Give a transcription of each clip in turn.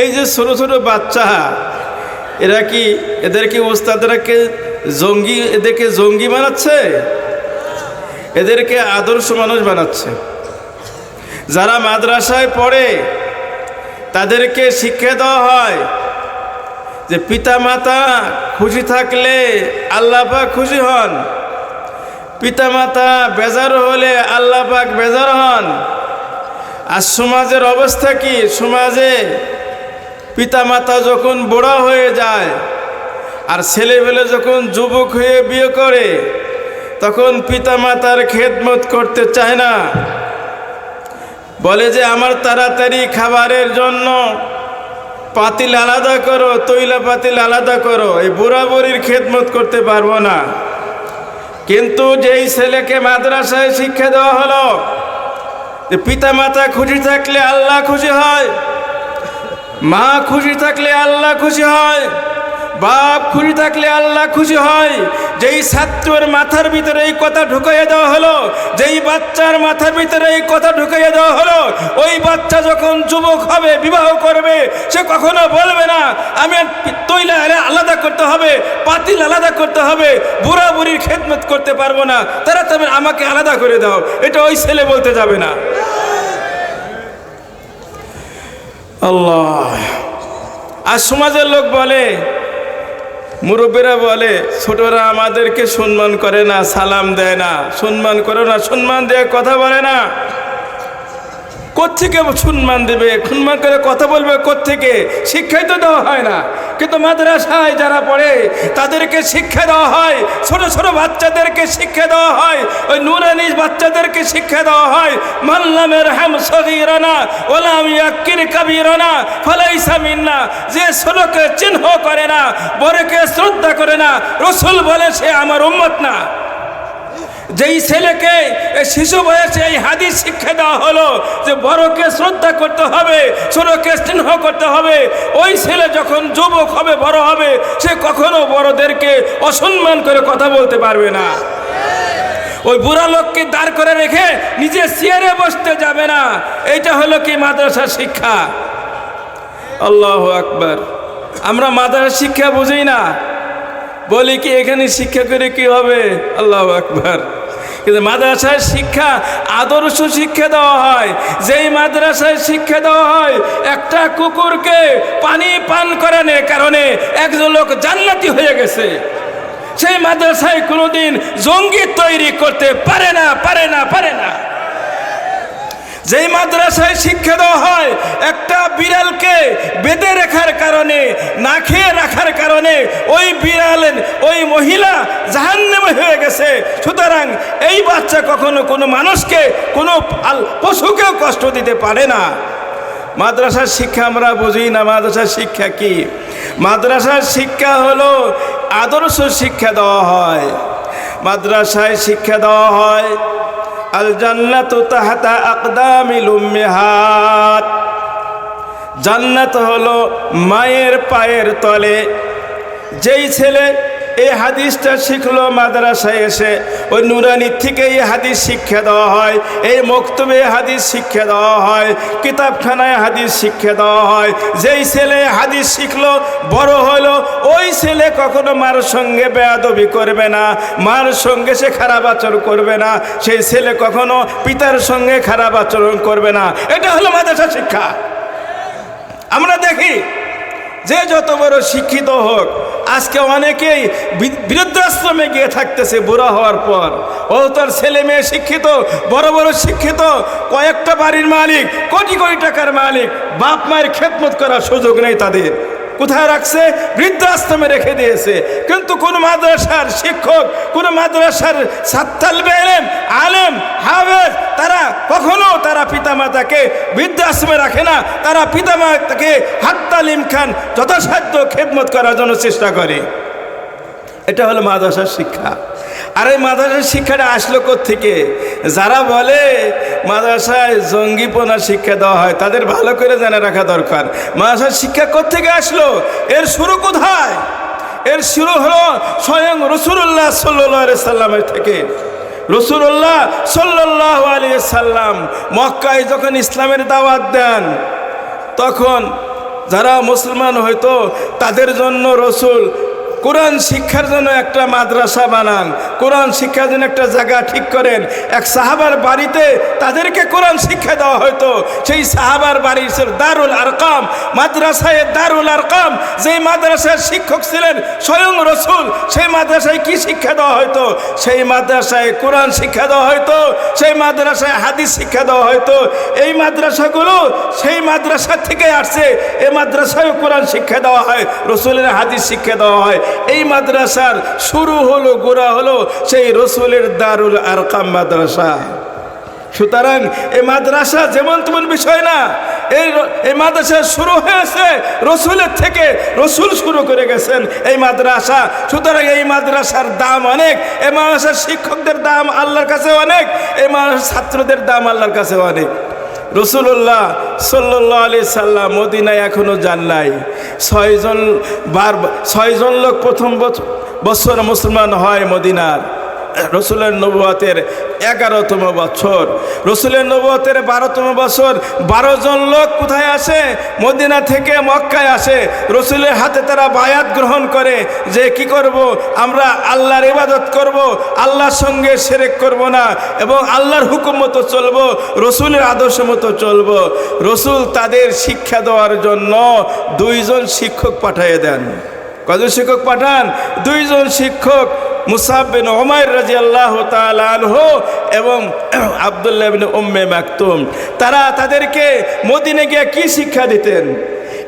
এই যে ছোট ছোট বাচ্চা, এরা কি এদের কি জঙ্গি, এদেরকে জঙ্গি বানাচ্ছে? এদেরকে আদর্শ মানুষ বানাচ্ছে। যারা মাদ্রাসায় পড়ে, তাদেরকে শিক্ষা দেওয়া হয় যে পিতা মাতা খুশি থাকলে আল্লাহ পাক খুশি হন। পিতা মাতা বেজার হলে আল্লাহ পাক বেজার হন। আর সমাজের অবস্থা কি? সমাজে পিতামাতা যখন বুড়া হয়ে যায় আর ছেলেবেলে যখন যুবক হয়ে বিয়ে করে, তখন পিতা পিতামাতার খেদমত করতে চায় না। বলে যে, আমার তাড়াতাড়ি খাবারের জন্য পাতিল আলাদা করো, তৈলা পাতিল আলাদা করো, এই বুড়া বুড়ির খেদমত করতে পারব না। কিন্তু যেই ছেলেকে মাদ্রাসায় শিক্ষা দেওয়া হলো, যে পিতা মাতা খুশি থাকলে আল্লাহ খুশি হয় মা খুশি থাকলে আল্লাহ খুশি হয়, বাপ খুশি থাকলে আল্লাহ খুশি হয়। যেই ছাত্রের মাথার ভিতরে এই কথা ঢুকাইয়ে দেওয়া হলো, যেই বাচ্চার মাথার ভিতরে এই কথা ঢুকাইয়ে দেওয়া হলো, ওই বাচ্চা যখন যুবক হবে, বিবাহ করবে, সে কখনো বলবে না, আমি তৈলা আলাদা করতে হবে, পাতিল আলাদা করতে হবে বুড়া বুড়ির খেদমত করতে পারব না, তারা তবে আমাকে আলাদা করে দাও। এটা ওই ছেলে বলতে যাবে না। আল্লাহ। আর সমাজের লোক বলে, মুরব্বীরা বলে, ছোটরা আমাদেরকে সম্মান করে না, সালাম দেয় না। সম্মান করে না, সম্মান দেয় কথা বলে না। কোত্থেকে সম্মান দেবে? সম্মান করে কথা বলবে কোত্থেকে? শিক্ষাই তো দেওয়া হয় না। কিন্তু মাদ্রাসায় যারা পড়ে, তাদেরকে শিক্ষা দেওয়া হয়। ছোট ছোট বাচ্চাদেরকে শিক্ষা দেওয়া হয়। ওই নুরানিজ বাচ্চাদেরকে শিক্ষা দেওয়া হয়। মাল্লামের হাম সগিরানা, ওলাম ইয়াক্কির কাবিরানা, ফালাইসা মিন্না। যে ছোটকে চিহ্ন করে না বড়কে শ্রদ্ধা করে না, রসুল বলে সে আমার উম্মত না। যেই ছেলেকে শিশু বয়সে এই হাদিস শিক্ষা দেওয়া হলো যে বড়কে শ্রদ্ধা করতে হবে, ছোটকে স্নেহ করতে হবে, ওই ছেলে যখন যুবক হবে, বড় হবে, সে কখনো বড়দেরকে অসম্মান করে কথা বলতে পারবে না। ওই বুড়া লোককে দাঁড় করে রেখে নিজে চেয়ারে বসতে যাবে না। এইটা হলো কি মাদ্রাসার শিক্ষা? আল্লাহ আকবার। আমরা মাদ্রাসা শিক্ষা বুঝি না। বলি কি এখানে শিক্ষা করে কি হবে? আল্লাহ আকবার। কিন্তু মাদ্রাসায় শিক্ষা আদর্শ শিক্ষা দেওয়া হয়। যেই মাদ্রাসায় শিক্ষা দেওয়া হয়, একটা কুকুরকে পানি পান করানোর কারণে একজন লোক জান্নাতি হয়ে গেছে। সেই মাদ্রাসায় কোনোদিন জঙ্গি তৈরি করতে পারে না পারে না পারে না। যেই মাদ্রাসায় শিক্ষা দেওয়া হয়, একটা বিড়ালকে বেঁধে রাখার কারণে, না খেয়ে রাখার কারণে, ওই বিড়ালের ওই মহিলা জাহান্নামে হয়ে গেছে। সুতরাং এই বাচ্চা কখনো কোনো মানুষকে, কোনো পশুকেও কষ্ট দিতে পারে না। মাদ্রাসার শিক্ষা আমরা বুঝি না মাদ্রাসার শিক্ষা কি? মাদ্রাসার শিক্ষা হলো আদর্শ শিক্ষা দেওয়া হয়। মাদ্রাসায় শিক্ষা দেওয়া হয় আল জান্নাতু তাহাতা আকদামিল উম্মিহাত জান্নাত হলো মায়ের পায়ের তলে, যেই ছেলে এই হাদিসটা শিখলো মাদ্রাসায় এসে। ওই নুরানির থেকে এই হাদিস শিক্ষা দেওয়া হয়, এই মক্তবে হাদিস শিক্ষা দেওয়া হয়, কিতাবখানায় হাদিস শিক্ষা দেওয়া হয়। যেই ছেলে হাদিস শিখলো, বড় হলো, ওই ছেলে কখনো মার সঙ্গে বেয়াদবি করবে না, মার সঙ্গে সে খারাপ আচরণ করবে না, সেই ছেলে কখনো পিতার সঙ্গে খারাপ আচরণ করবে না। এটা হলো মাদ্রাসা শিক্ষা। আমরা দেখি যে যত বড় শিক্ষিত হোক আজকে অনেকেই বৃদ্ধাশ্রমে গিয়ে থাকতেছে, বুড়া হওয়ার পর। ও তার ছেলে মেয়ে শিক্ষিত, বড় বড় শিক্ষিত, কয়েকটা বাড়ির মালিক, কোটি কোটি টাকার মালিক, বাপ মায়ের খেদমত করার সুযোগ নেই তাদের। কোথায় রাখছে? বৃদ্ধাশ্রমে রেখে দিয়েছে। কিন্তু কোন মাদ্রাসার শিক্ষক, কোন মাদ্রাসার সাত্তাল বেলেম আলেম, হাফেজ, তারা কখনো তারা পিতামাতাকে বৃদ্ধাশ্রমে রাখে না। তারা পিতামাতাকে হাত্তালিম খান, যথাসাধ্য খেদমত করার জন্য চেষ্টা করে। এটা হলো মাদ্রাসার শিক্ষা। আর এই মাদ্রাসার শিক্ষাটা আসলো থেকে যারা বলে মাদ্রাসায় জঙ্গিপনার শিক্ষা দেওয়া হয়, তাদের ভালো করে জানা রাখা দরকার। মাদ্রাসার শিক্ষা থেকে আসলো? এর শুরু কোথায়? এর শুরু হলো স্বয়ং রসুল্লাহ সাল্লাহ সাল্লামের থেকে। রসুল্লাহ সাল্লাহ আলিয়া সাল্লাম মক্কায় যখন ইসলামের দাওয়াত দেন, তখন যারা মুসলমান হয়তো তাদের জন্য রসুল কোরআন শিক্ষার জন্য একটা মাদ্রাসা বানান, কোরআন শিক্ষার জন্য একটা জায়গা ঠিক করেন। এক সাহাবার বাড়িতে তাদেরকে কোরআন শিক্ষা দেওয়া হয়তো সেই সাহাবার বাড়ির দারুল আরকাম, মাদ্রাসায় দারুল আরকাম। যেই মাদ্রাসার শিক্ষক ছিলেন স্বয়ং রসুল, সেই মাদ্রাসায় কি শিক্ষা দেওয়া হয়তো সেই মাদ্রাসায় কোরআন শিক্ষা দেওয়া হয়তো সেই মাদ্রাসায় হাদিস শিক্ষা দেওয়া হয়তো এই মাদ্রাসাগুলো সেই মাদ্রাসা থেকে আসছে এই মাদ্রাসায় কোরআন শিক্ষা দেওয়া হয়, রসুলের হাদিস শিক্ষা দেওয়া হয়। এই মাদ্রাসার শুরু হলো, গোড়া হলো সেই রসুলের দারুল আরকাম মাদ্রাসা। সুতরাং এই মাদ্রাসা যেমন তেমন বিষয় না, এই এই মাদ্রাসা শুরু হয়েছে, রসুলের থেকে রসুল শুরু করে গেছেন এই মাদ্রাসা। সুতরাং এই মাদ্রাসার দাম অনেক এই মাদ্রাসার শিক্ষকদের দাম আল্লাহর কাছে অনেক এই মাদ্রাসার ছাত্রদের দাম আল্লাহর কাছে অনেক। রসুল্লাহ সাল্লাহ আলি সাল্লাম মদিনায় এখনও যান নাই। ছয়জন বার ছয়জন লোক প্রথম বছ- বছর মুসলমান হয় মদিনার। রসুলের নবুয়াতের এগারোতম বছর, রসুলের নবুয়াতের বারোতম বছর, বারো জন লোক কোথায় আসে? মদিনা থেকে মক্কায় আসে। রসুলের হাতে তারা বায়াত গ্রহণ করে যে কি করব? আমরা আল্লাহর ইবাদত করব, আল্লাহর সঙ্গে সেরেক করব না এবং আল্লাহর হুকুম মতো চলবো, রসুলের আদর্শ মতো চলবো। রসুল তাদের শিক্ষা দেওয়ার জন্য দুইজন শিক্ষক পাঠিয়ে দেন। কজন শিক্ষক পাঠান? দুইজন শিক্ষক মুসাব বিন ওমায়ের রাজি আল্লাহ আনহু এবং আবদুল্লাহ বিন উম্মে মাকতুম, তারা তাদেরকে মদিনে গিয়ে কি শিক্ষা দিতেন?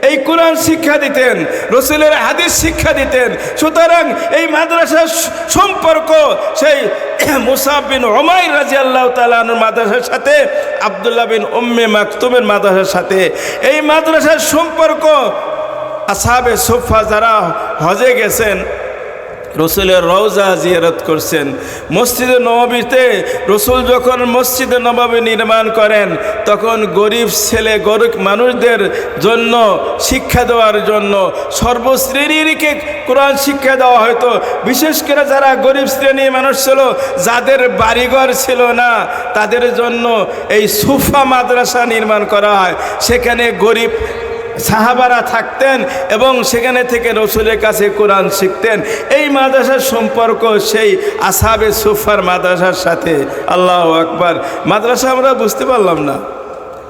এই কোরআন শিক্ষা দিতেন, রসুলের হাদিস শিক্ষা দিতেন, সুতরাং এই মাদ্রাসার সম্পর্ক সেই মুসাব বিন ওমাইর রাজি আল্লাহ তালুর মাদ্রাসার সাথে, আবদুল্লাহ বিন উম্মে মাকতুমের মাদ্রাসার সাথে। এই মাদ্রাসার সম্পর্ক আসাবে সোফা যারা হজে গেছেন রসুলের রওজা জিয়ারত করছেন। মসজিদে নবাবিতে রসুল যখন মসজিদে নবাবী নির্মাণ করেন, তখন গরিব ছেলে, গরিব মানুষদের জন্য শিক্ষা দেওয়ার জন্য সর্বশ্রেণীরকে কোরআন শিক্ষা দেওয়া হয়তো বিশেষ করে যারা গরিব শ্রেণির মানুষ ছিল, যাদের বাড়িঘর ছিল না, তাদের জন্য এই সুফা মাদ্রাসা নির্মাণ করা হয়। সেখানে গরিব সাহাবারা থাকতেন এবং সেখানে থেকে রসুলের কাছে কোরআন শিখতেন। এই মাদ্রাসার সম্পর্ক সেই আসাবে সুফার মাদ্রাসার সাথে। আল্লাহ আকবার। মাদ্রাসা আমরা বুঝতে পারলাম না।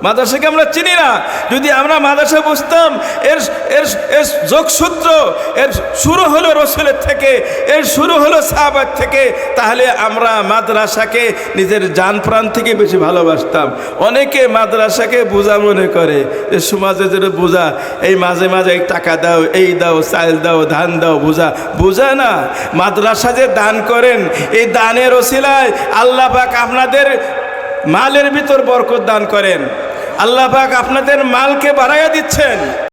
মাদ্রাসাকে আমরা চিনি না। যদি আমরা মাদ্রাসা বুঝতাম এর এর এর যোগসূত্র, এর শুরু হলো রসুলের থেকে, এর শুরু হলো সাহাবার থেকে, তাহলে আমরা মাদ্রাসাকে নিজের যান প্রাণ থেকে বেশি ভালোবাসতাম। অনেকে মাদ্রাসাকে বোঝা মনে করে, যে সমাজে যেটা বোঝা, এই মাঝে মাঝে টাকা দাও, এই দাও, চাল দাও, ধান দাও, বোঝা বোঝা না। মাদ্রাসা যে দান করেন, এই দানের ওসিলায় আল্লাহ পাক আপনাদের মালের ভিতর বরকত দান করেন। আল্লাহ পাক আপনাদের মালকে বাড়াইয়া দিচ্ছেন।